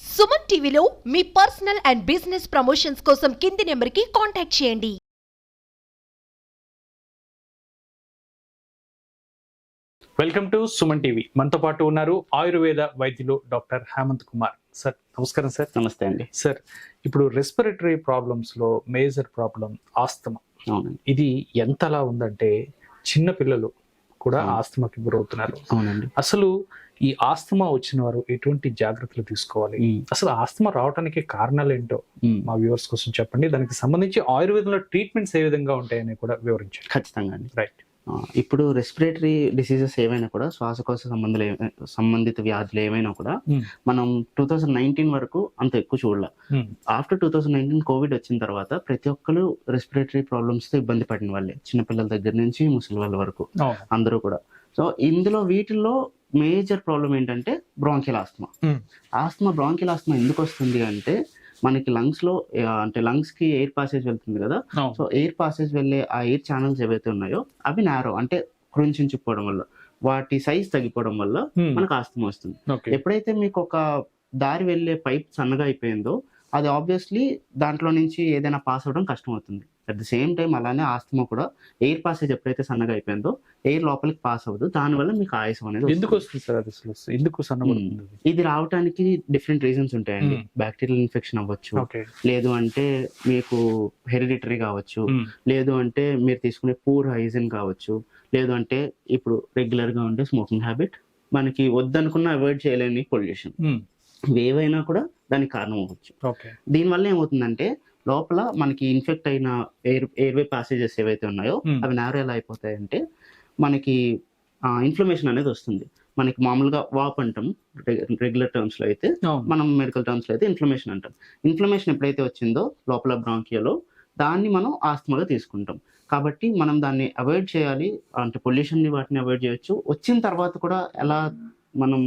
సుమన్ టీవీలో మీ personal and business promotions కోసం కింది నెంబర్కి కాంటాక్ట్ చేయండి. Welcome to Suman TV. మనతో పాటు ఉన్నారు ఆయుర్వేద వైద్యులు డాక్టర్ హేమంత్ కుమార్. సార్ నమస్కారం సార్. నమస్తే అండి. సార్ ఇప్పుడు రెస్పిరేటరీ ప్రాబ్లమ్స్లో మేజర్ ప్రాబ్లం ఆస్తమా? ఇది ఎంతలా ఉందంటే చిన్న పిల్లలు కూడా. ఆస్తమాకి గురవుతున్నారు. అవునండి. అసలు ఈ ఆస్తమా వచ్చిన వారు ఎటువంటి జాగ్రత్తలు తీసుకోవాలి? అసలు ఆస్తమా రావడానికి కారణాలు ఏంటో మా వ్యూవర్స్ కోసం చెప్పండి. దానికి సంబంధించి ఆయుర్వేదంలో ట్రీట్మెంట్స్ ఏ విధంగా ఉంటాయని కూడా వివరించండి. ఖచ్చితంగా రైట్. ఇప్పుడు రెస్పిరేటరీ డిసీజెస్ ఏవైనా కూడా శ్వాసకోశ సంబంధాలు సంబంధిత వ్యాధులు ఏవైనా కూడా ఉమ్, మనం టూ థౌజండ్ నైన్టీన్ వరకు అంత ఎక్కువ చూడలే. After two thousand nineteen covid వచ్చిన తర్వాత ప్రతి ఒక్కరు రెస్పిరేటరీ ప్రాబ్లమ్స్తో ఇబ్బంది పడిన వాళ్ళే చిన్నపిల్లల దగ్గర నుంచి ముసలి వాళ్ళ వరకు అవును. అందరూ కూడా. సో ఇందులో వీటిల్లో మేజర్ ప్రాబ్లం ఏంటంటే bronchial asthma asthma bronchial asthma ఎందుకు వస్తుంది అంటే మనకి లంగ్స్లో అంటే లంగ్స్కి ఎయిర్ పాసేజ్ వెళ్తుంది కదా. సో ఎయిర్ పాసేజ్ వెళ్ళే ఆ ఎయిర్ ఛానల్స్ ఏవైతే ఉన్నాయో అవి నారో అంటే కృంచుకుపోవడం వల్ల వాటి సైజ్ తగ్గిపోవడం వల్ల ఉమ్, మనకు ఆస్తమా వస్తుంది. ఎప్పుడైతే మీకు ఒక దారి వెళ్ళే పైప్ సన్నగా అయిపోయిందో అది ఆబ్వియస్లీ దాంట్లో నుంచి ఏదైనా పాస్ అవ్వడం కష్టం అవుతుంది అట్ ద సేమ్ టైం అలానే ఆస్తమా కూడా ఎయిర్ పాసేజ్ ఎప్పుడైతే సన్నగా అయిపోయిందో ఎయిర్ లోపలికి పాస్ అవ్వదు. దానివల్ల మీకు ఆయాసం అనేది ఎందుకు వస్తుంది. సార్ అది ఎందుకు సన్నబడుతుంది అది? ఇది రావడానికి డిఫరెంట్ రీజన్స్ ఉంటాయండి. Hmm. బ్యాక్టీరియల్ ఇన్ఫెక్షన్ అవ్వచ్చు. లేదు అంటే మీకు హెరిడిటరీ కావచ్చు. ఉమ్, లేదు అంటే మీరు తీసుకునే పూర్ హైజిన్ కావచ్చు. లేదు అంటే ఇప్పుడు రెగ్యులర్గా ఉండే స్మోకింగ్ హ్యాబిట్ మనకి వద్దనుకున్న అవాయిడ్ చేయలేని పొల్యూషన్ ఏవైనా కూడా దానికి కారణం అవ్వచ్చు. దీనివల్ల ఏమవుతుందంటే లోపల మనకి ఇన్ఫెక్ట్ అయిన ఎయిర్ ఎయిర్వే ప్యాసేజెస్ ఏవైతే ఉన్నాయో. అవి నేరో ఎలా అయిపోతాయంటే మనకి ఇన్ఫ్లమేషన్ అనేది వస్తుంది. మనకి మామూలుగా వాప్ అంటాం రెగ్యులర్ టర్మ్స్లో అయితే మనం మెడికల్ టర్మ్స్లో అయితే ఇన్ఫ్లమేషన్ అంటాం. ఇన్ఫ్లమేషన్ ఎప్పుడైతే వచ్చిందో లోపల బ్రాంకియాలో దాన్ని మనం ఆస్తమాగా తీసుకుంటాం. కాబట్టి మనం దాన్ని అవాయిడ్ చేయాలి. అంటే పొల్యూషన్ వాటిని అవాయిడ్ చేయొచ్చు. వచ్చిన తర్వాత కూడా ఎలా మనం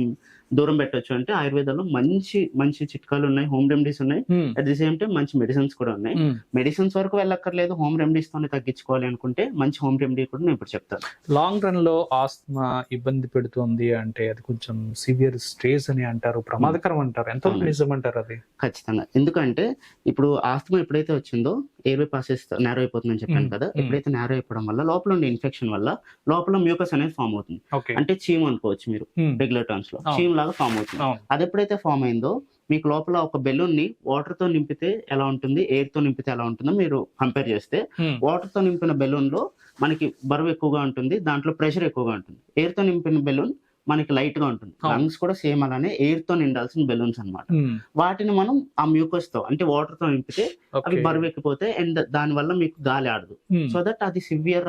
దూరం పెట్టొచ్చు అంటే ఆయుర్వేదంలో మంచి మంచి చిట్కాలు ఉన్నాయి హోమ్ రెమెడీస్ ఉన్నాయి. అట్ ది సేమ్ టైం మంచి మెడిసిన్స్ కూడా ఉన్నాయి. మెడిసిన్స్ వరకు వెళ్ళక్కర్లేదు హోమ్ రెమెడీస్ తోనే తగ్గించుకోవాలి అనుకుంటే మంచి హోమ్ రెమెడీ కూడా నేను ఇప్పుడు చెప్తాను. లాంగ్ రన్లో ఆస్తమా ఇబ్బంది పెడుతుంది అంటే అది కొంచెం సివియర్ స్టేజ్ అని అంటారు ప్రమాదకరం అంటారు. ఎంత. నిజం అంటారు అది? ఖచ్చితంగా. ఎందుకంటే ఇప్పుడు ఆస్తమా ఎప్పుడైతే వచ్చిందో ఎయిర్వే పాసెస్ నేరో అయిపోతుందని చెప్పాను. కదా. ఎప్పుడైతే నేరో అయిపోవడం వల్ల లోపల ఉండే ఇన్ఫెక్షన్ వల్ల లోపల మ్యూకస్ అనేది ఫామ్ అవుతుంది. అంటే చీమ్ అనుకోవచ్చు మీరు రెగ్యులర్ టర్మ్స్లో. అవును. లాగా ఫామ్ అవుతుంది. అది ఎప్పుడైతే ఫామ్ అయిందో మీకు లోపల ఒక బెలూన్ని వాటర్తో నింపితే ఎలా ఉంటుంది ఎయిర్తో నింపితే ఎలా ఉంటుందో మీరు కంపేర్ చేస్తే వాటర్తో నింపిన బెలూన్లో మనకి బరువు ఎక్కువగా ఉంటుంది దాంట్లో ప్రెషర్ ఎక్కువగా ఉంటుంది. ఎయిర్తో నింపిన బెలూన్ మనకి లైట్గా ఉంటుంది. లంగ్స్ కూడా సేమ్ అలానే ఎయిర్తో నిండాల్సిన బెలూన్స్ అన్నమాట. ఉమ్, వాటిని మనం ఆ మ్యూకస్తో అంటే వాటర్తో నింపితే అవి. బరువు ఎక్కిపోతే అండ్ దాని వల్ల మీకు గాలి ఆడదు. సో దట్ అది సివియర్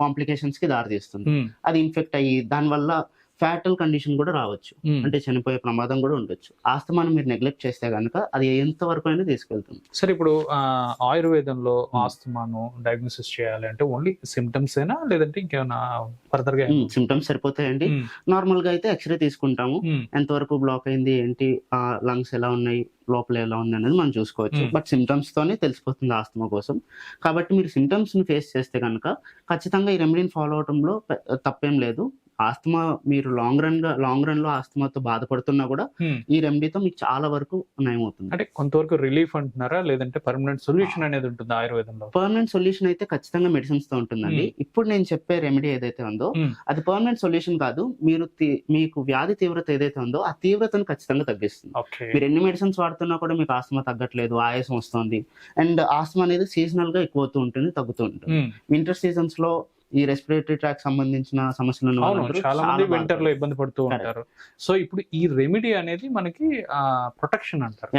కాంప్లికేషన్స్కి దారి తీస్తుంది ఉమ్, అది ఇన్ఫెక్ట్ అయ్యి దాని వల్ల ఫ్యాటల్ కండిషన్ కూడా రావచ్చు. ఉమ్. అంటే చనిపోయే ప్రమాదం కూడా ఉండొచ్చు. ఆస్తమాను మీరు నెగ్లెక్ట్ చేస్తే కనుక అది ఎంత వరకు అయినా తీసుకెళ్తుంది. సరే ఇప్పుడు ఆయుర్వేదంలో ఆస్తమాను డయాగ్నోసిస్ చేయాలి అంటే ఓన్లీ సిమ్టమ్స్ ఏనా? లేదంటే ఇంకేమైనా ఫర్దర్గా సిమ్టమ్స్ సరిపోతాయండి. ఉమ్, నార్మల్గా అయితే ఎక్స్రే తీసుకుంటాము. ఉమ్, ఎంతవరకు బ్లాక్ అయింది ఏంటి ఆ లంగ్స్ ఎలా ఉన్నాయి లోపల ఎలా ఉంది అనేది మనం చూసుకోవచ్చు. Hmm. బట్ సిమ్టమ్స్ తోనే తెలిసిపోతుంది ఆస్తమా కోసం. కాబట్టి మీరు సిమ్టమ్స్ని ఫేస్ చేస్తే కనుక ఖచ్చితంగా ఈ రెమెడీని ఫాలో అవడంలో తప్పేం లేదు. ఆస్తమా మీరు లాంగ్ రన్గా లాంగ్ రన్లో ఆస్తమాతో బాధపడుతున్నా కూడా. ఈ రెమెడీతో మీకు చాలా వరకు నయమవుతుంది. అంటే కొంతవరకు రిలీఫ్ అంటున్నారా? లేదంటే పర్మనెంట్ సొల్యూషన్ అనేది ఉంటుంది ఆయుర్వేదంలో? పర్మనెంట్ సొల్యూషన్ అయితే ఖచ్చితంగా మెడిసిన్స్తో ఉంటుందండి. ఇప్పుడు నేను చెప్పే రెమెడీ ఏదైతే ఉందో. అది పర్మనెంట్ సొల్యూషన్ కాదు. మీరు మీకు వ్యాధి తీవ్రత ఏదైతే ఉందో ఆ తీవ్రతను ఖచ్చితంగా తగ్గిస్తుంది. మీరు ఎన్ని మెడిసిన్స్ వాడుతున్నా కూడా మీకు ఆస్తమా తగ్గట్లేదు ఆయాసం వస్తుంది. అండ్ ఆస్తమా అనేది సీజనల్గా ఎక్కువ అవుతూ ఉంటుంది తగ్గుతూ ఉంటుంది. వింటర్ సీజన్స్లో ఈ రెస్పిరేటరీ ట్రాక్ సంబంధించిన సమస్యలు అవును చాలా మంది వింటర్లో. ఇబ్బంది పడుతూ. ఉంటారు. సో ఇప్పుడు ఈ రెమెడీ అనేది మనకి ప్రొటెక్షన్ అంటారు.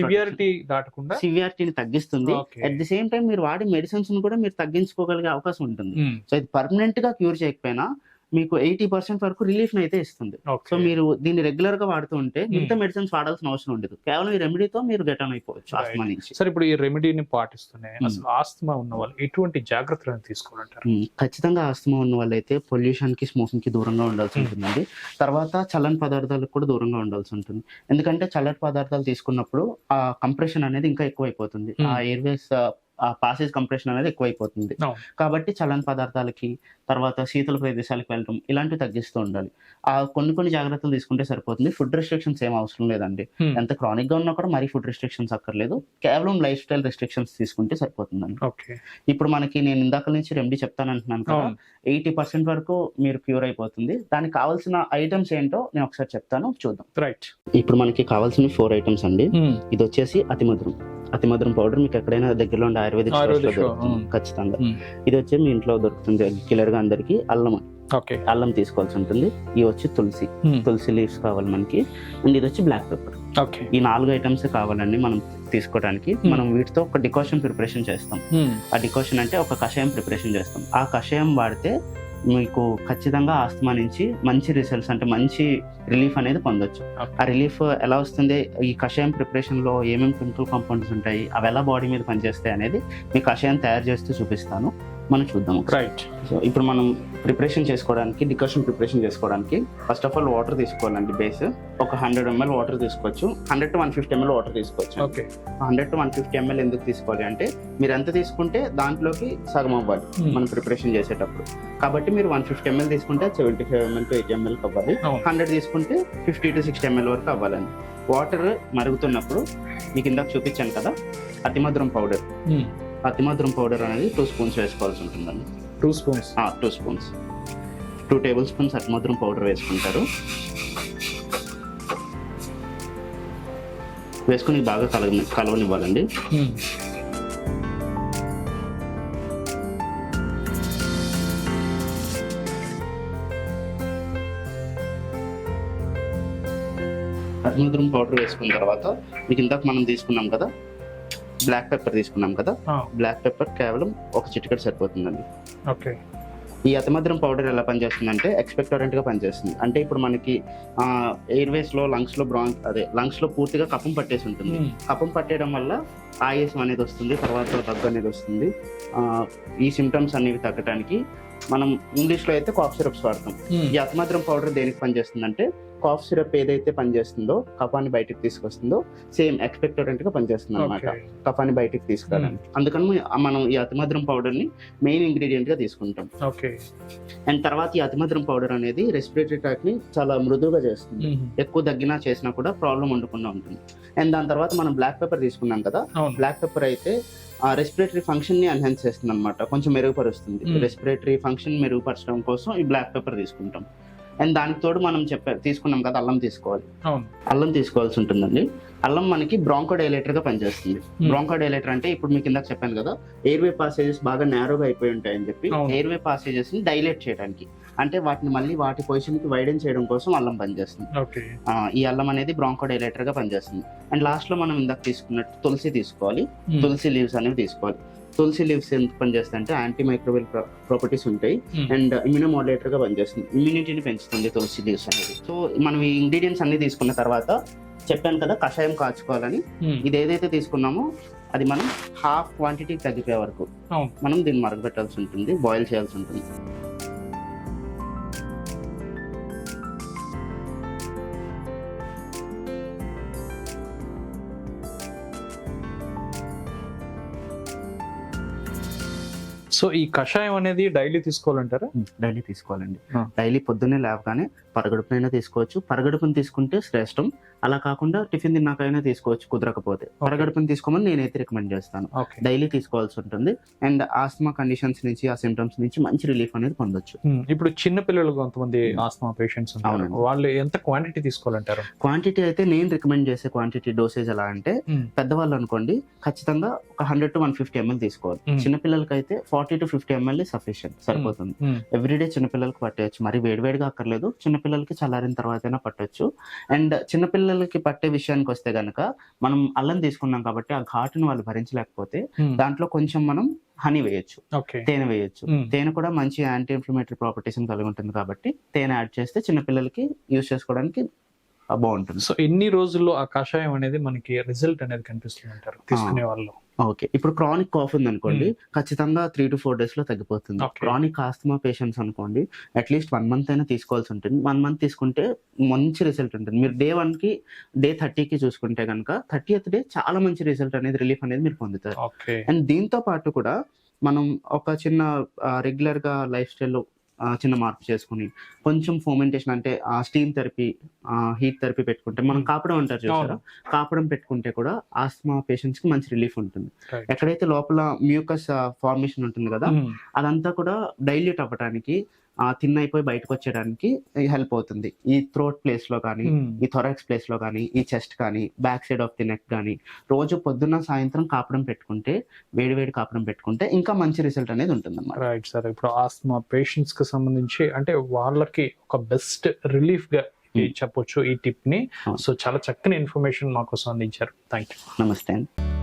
సివియారిటీ దాటకుండా? సివియారిటీని తగ్గిస్తుంది. అట్ ది సేమ్ టైం మీరు వాడే మెడిసిన్స్ను కూడా మీరు తగ్గించుకోగలిగే అవకాశం ఉంటుంది. సో ఇది పర్మనెంట్గా క్యూర్ చేయకపోయినా మీకు ఎయిటీ పర్సెంట్ వరకు రిలీఫ్ అయితే ఇస్తుంది సో మీరు దీన్ని రెగ్యులర్గా వాడుతూ ఉంటే. మిగతా మెడిసిన్స్ వాడాల్సిన అవసరం ఉండదు కేవలం ఈ రెమెడీతో మీరు గెట్ ఆన్ అయిపోవచ్చు. ఆస్తమా నుంచి సరే ఇప్పుడు ఈ రెమెడీని పాటిస్తున్నాయి. అసలు ఆస్తమా ఉన్న వాళ్ళు ఎటువంటి జాగ్రత్తలను తీసుకోవాలంటారు ఖచ్చితంగా ఆస్తమా ఉన్న వాళ్ళైతే పొల్యూషన్కి స్మోకింగ్కి దూరంగా ఉండాల్సి. ఉంటుందండి తర్వాత చల్లని పదార్థాలకు కూడా దూరంగా ఉండాల్సి ఉంటుంది ఎందుకంటే చల్లటి పదార్థాలు తీసుకున్నప్పుడు ఆ కంప్రెషన్ అనేది ఇంకా ఎక్కువ అయిపోతుంది Hmm. ఆ ఎయిర్వేస్ ఆ పాసేజ్ కంప్రెషన్ అనేది ఎక్కువైపోతుంది. కాబట్టి చల్లని పదార్థాలకి తర్వాత శీతల ప్రదేశాలకు వెళ్ళడం ఇలాంటివి తగ్గిస్తూ ఉండాలి. ఆ కొన్ని కొన్ని జాగ్రత్తలు తీసుకుంటే సరిపోతుంది. ఫుడ్ రెస్ట్రిక్షన్స్ ఏం అవసరం లేదండి. ఎంత క్రానిక్గా ఉన్నా కూడా మరీ ఫుడ్ రెస్ట్రిక్షన్స్ అక్కర్లేదు. కేవలం లైఫ్ స్టైల్ రెస్ట్రిక్షన్స్ తీసుకుంటే సరిపోతుందండి. ఇప్పుడు మనకి నేను ఇందాక నుంచి రెమెడీ చెప్తాను అంటున్నాను కదా ఎయిటీ పర్సెంట్ వరకు మీరు క్యూర్ అయిపోతుంది. దానికి కావాల్సిన ఐటమ్స్ ఏంటో నేను ఒకసారి చెప్తాను చూద్దాం. రైట్ ఇప్పుడు మనకి కావాల్సిన ఫోర్ ఐటమ్స్ అండి. ఇది వచ్చేసి అతిమధురం. అతిమధురం పౌడర్ మీకు ఎక్కడైనా దగ్గరలో ఉండే ఆయుర్వేదిక్ దొరుకుతుంది. ఖచ్చితంగా. ఇది వచ్చి మీ ఇంట్లో దొరుకుతుంది క్లియర్గా అందరికి అల్లం. అల్లం తీసుకోవాల్సి ఉంటుంది. ఇది వచ్చి తులసి. తులసి లీవ్స్ కావాలి మనకి. అండ్ ఇది వచ్చి బ్లాక్ పెప్పర్ ఈ నాలుగు ఐటమ్స్ కావాలండి మనం తీసుకోవడానికి. మనం వీటితో ఒక డికాషన్ ప్రిపరేషన్ చేస్తాం. ఆ డికాషన్ అంటే ఒక కషాయం ప్రిపరేషన్ చేస్తాం. ఆ కషాయం వాడితే మీకు ఖచ్చితంగా ఆస్తమా నుంచి మంచి రిజల్ట్స్ అంటే మంచి రిలీఫ్ అనేది పొందొచ్చు. ఆ రిలీఫ్ ఎలా వస్తుంది? ఈ కషాయం ప్రిపరేషన్లో ఏమేమి కెమికల్ కాంపౌండ్స్ ఉంటాయి? అవి ఎలా బాడీ మీద పనిచేస్తాయి అనేది మీ కషాయం తయారు చేస్తూ చూపిస్తాను. మనం చూద్దాం. రైట్ సో ఇప్పుడు మనం ప్రిపరేషన్ చేసుకోవడానికి డికాషన్ ప్రిపరేషన్ చేసుకోవడానికి ఫస్ట్ ఆఫ్ ఆల్ వాటర్ తీసుకోవాలండి బేస్ ఒక హండ్రెడ్ ఎంఎల్ వాటర్ తీసుకోవచ్చు. Hundred to one fifty ML water తీసుకోవచ్చు. Okay hundred to one fifty ML ఎందుకు తీసుకోవాలి అంటే మీరు ఎంత తీసుకుంటే దాంట్లోకి సగం అవ్వాలి మనం ప్రిపరేషన్ చేసేటప్పుడు. కాబట్టి మీరు వన్ ఫిఫ్టీ ఎంఎల్ తీసుకుంటే seventy five ML to eighty ML అవ్వాలి. హండ్రెడ్ తీసుకుంటే ఫిఫ్టీ టు సిక్స్టీ ఎంఎల్ వరకు అవ్వాలండి. వాటర్ మరుగుతున్నప్పుడు మీకు ఇందాక చూపించాను కదా అతిమధురం పౌడర్ అతిమధురం పౌడర్ అనేది టూ స్పూన్స్ వేసుకోవాల్సి ఉంటుందండి. Two spoons two spoons two tablespoons అతిమధురం powder వేసుకుంటారు. వేసుకుని బాగా కలగ కలవనివ్వాలండి. అతిమధురం పౌడర్ వేసుకున్న తర్వాత మీకు ఇందాక మనం తీసుకున్నాం కదా బ్లాక్ పెప్పర్ తీసుకున్నాం కదా బ్లాక్ పెప్పర్ కేవలం ఒక చిటికెట్ సరిపోతుందండి. ఓకే. ఈ అతిమధురం పౌడర్ ఎలా పనిచేస్తుందంటే ఎక్స్పెక్టోరెంట్గా పనిచేస్తుంది. అంటే ఇప్పుడు మనకి ఎయిర్వేస్లో లంగ్స్లో బ్రాంక్ అదే లంగ్స్లో పూర్తిగా కఫం పట్టేసి ఉంటుంది. కఫం పట్టేయడం వల్ల ఆయాసం అనేది వస్తుంది తర్వాత దగ్గు అనేది వస్తుంది. ఈ సిమ్టమ్స్ అనేవి తగ్గడానికి మనం ఇంగ్లీష్లో అయితే కాఫ్ సిరప్స్ వాడతాం. ఈ అతిమధురం పౌడర్ దేనికి పనిచేస్తుందంటే కాఫ్ సిరప్ ఏదైతే పనిచేస్తుందో కఫాన్ని బయటకు తీసుకొస్తుందో సేమ్ ఎక్స్పెక్టోరెంట్గా పనిచేస్తుంది అనమాట కఫాన్ని బయటకు తీసుకురావడానికి. అందుకని మ- మనం ఈ అతిమధురం పౌడర్ని మెయిన్ ఇంగ్రీడియంట్గా తీసుకుంటాం. ఓకే. అండ్ తర్వాత ఈ అతిమధురం పౌడర్ అనేది రెస్పిరేటరీ ట్రాక్ని చాలా మృదువుగా చేస్తుంది. ఎక్కువ దగ్గినా చేసినా కూడా ప్రాబ్లం ఉండకుండా ఉంటుంది. అండ్ దాని తర్వాత మనం బ్లాక్ పెప్పర్ తీసుకున్నాం కదా బ్లాక్ పెప్పర్ అయితే ఆ రెస్పిరేటరీ ఫంక్షన్ని ఎన్హాన్స్ చేస్తుంది అనమాట కొంచెం మెరుగుపరుస్తుంది. Hmm. రెస్పిరేటరీ ఫంక్షన్ మెరుగుపరచడం కోసం ఈ బ్లాక్ పెప్పర్ తీసుకుంటాం. అండ్ దానికి తోడు మనం చెప్పా తీసుకున్నాం కదా అల్లం తీసుకోవాలి. అల్లం తీసుకోవాల్సి ఉంటుందండి. అల్లం మనకి బ్రాంకో డైలేటర్గా పనిచేస్తుంది. బ్రాంకో డైలేటర్ అంటే ఇప్పుడు మీకు ఇందాక చెప్పాను కదా ఎయిర్వే పాసేజెస్ బాగా నేరోగా అయిపోయి ఉంటాయని చెప్పి. ఎయిర్వే పాసేజెస్ని డైలేట్ చేయడానికి. అంటే వాటిని మళ్ళీ వాటి పొజిషన్కి వైడెన్ చేయడం కోసం అల్లం పనిచేస్తుంది. ఈ అల్లం అనేది బ్రాంకో డైలేటర్గా పనిచేస్తుంది. అండ్ లాస్ట్లో మనం ఇందాక తీసుకున్నట్టు తులసి తీసుకోవాలి. తులసి లీవ్స్ అనేవి తీసుకోవాలి. తులసి లీవ్స్ ఎందుకు పనిచేస్తాయి అంటే యాంటీ మైక్రోవేల్ ప్రాపర్టీస్ ఉంటాయి. అండ్ ఇమ్యూనో మోడరేటర్గా పనిచేస్తుంది. ఇమ్యూనిటీని పెంచుతుంది తులసి లీవ్స్ అనేది. సో మనం ఈ ఇంగ్రీడియంట్స్ అన్ని తీసుకున్న తర్వాత చెప్పాను కదా కషాయం కాచుకోవాలని. ఇది ఏదైతే తీసుకున్నామో అది మనం హాఫ్ క్వాంటిటీ తగ్గిపోయే వరకు. మనం దీన్ని మరగబెట్టాల్సి ఉంటుంది బాయిల్ చేయాల్సి ఉంటుంది. సో ఈ కషాయం అనేది డైలీ తీసుకోవాలంటారా? డైలీ తీసుకోవాలండి. డైలీ పొద్దున్నే లేవగానే పరగడుపునైనా తీసుకోవచ్చు. పరగడుపుని తీసుకుంటే శ్రేష్టం. అలా కాకుండా టిఫిన్ తిన్నాకైనా తీసుకోవచ్చు కుదరకపోతే. పరగడుపుని తీసుకోమని నేనైతే రికమెండ్ చేస్తాను. ఓకే. డైలీ తీసుకోవాల్సి ఉంటుంది. అండ్ ఆస్మా కండిషన్స్ నుంచి ఆ సిమ్టమ్స్ నుంచి మంచి రిలీఫ్ అనేది పొందొచ్చు. ఇప్పుడు చిన్న పిల్లలు కొంతమంది ఆస్మా పేషెంట్స్. వాళ్ళు ఎంత క్వాంటిటీ తీసుకోవాలంటారు? క్వాంటిటీ అయితే నేను రికమెండ్ చేసే క్వాంటిటీ డోసేజ్ ఎలా అంటే పెద్దవాళ్ళు అనుకోండి ఖచ్చితంగా ఒక hundred to one fifty ML తీసుకోవాలి. చిన్నపిల్లలకి అయితే forty to fifty ML sufficient సరిపోతుంది. ఎవ్రీడే చిన్నపిల్లలకి పట్టేయచ్చు. మరి వేడివేడిగా అక్కర్లేదు. చిన్నపిల్లలకి చల్లారిన తర్వాత పట్టొచ్చు. అండ్ చిన్నపిల్లలకి పట్టే విషయానికి వస్తే గనక మనం అల్లం తీసుకున్నాం కాబట్టి ఆ ఘాటును వాళ్ళు భరించలేకపోతే దాంట్లో కొంచెం మనం హనీ వేయొచ్చు. తేనె వేయొచ్చు. తేనె కూడా మంచి యాంటీ ఇన్ఫ్లమేటరీ ప్రాపర్టీస్ కలిగి ఉంటుంది కాబట్టి తేనె యాడ్ చేస్తే చిన్నపిల్లలకి యూజ్ చేసుకోవడానికి ఆ, బాగుంటుంది. సో ఎన్ని రోజుల్లో ఆ కషాయం అనేది మనకి రిజల్ట్ అనేది కనిపిస్తుంది అంటారు తీసుకునే వాళ్ళు. ఓకే. ఇప్పుడు క్రానిక్ కాఫ్ ఉంది అనుకోండి ఖచ్చితంగా త్రీ టు ఫోర్ డేస్లో తగ్గిపోతుంది. క్రానిక్ ఆస్తమా పేషెంట్స్ అనుకోండి అట్లీస్ట్ వన్ మంత్ అయినా తీసుకోవాల్సి ఉంటుంది. వన్ మంత్ తీసుకుంటే మంచి రిజల్ట్ ఉంటుంది. మీరు డే వన్కి డే థర్టీకి చూసుకుంటే కనుక థర్టీ డే చాలా మంచి రిజల్ట్ అనేది రిలీఫ్ అనేది మీరు పొందుతారు. అండ్ దీంతో పాటు కూడా మనం ఒక చిన్న రెగ్యులర్గా లైఫ్ స్టైల్లో చిన్న మార్పు చేసుకుని కొంచెం ఫోమెంటేషన్ అంటే స్టీమ్ థెరపీ హీట్ థెరపీ పెట్టుకుంటే మనం Hmm. కాపడం అంటారు చూసారా కాపడం పెట్టుకుంటే కూడా ఆస్తమా పేషెంట్స్కి మంచి రిలీఫ్ ఉంటుంది. ఎక్కడైతే లోపల మ్యూకస్ ఫార్మేషన్ ఉంటుంది కదా Hmm. అదంతా కూడా డైల్యూట్ అవ్వడానికి థిన్ అయిపోయి బయటకు వచ్చేయడానికి హెల్ప్ అవుతుంది. ఈ థ్రోట్ ప్లేస్లో కానీ Hmm. ఈ థొరాక్స్ ప్లేస్లో కానీ ఈ చెస్ట్ కానీ back side of the neck కానీ రోజు పొద్దున్న సాయంత్రం కాపడం పెట్టుకుంటే వేడి వేడి కాపడం పెట్టుకుంటే ఇంకా మంచి రిజల్ట్ అనేది ఉంటుంది అన్నమాట రైట్ సార్ ఇప్పుడు ఆస్తమా పేషెంట్స్కి సంబంధించి అంటే వాళ్ళకి ఒక బెస్ట్ రిలీఫ్గా Hmm. చెప్పొచ్చు ఈ టిప్ని. సో చాలా చక్కని ఇన్ఫర్మేషన్ మాకోసం అందించారు. థ్యాంక్ యూ నమస్తే అండి.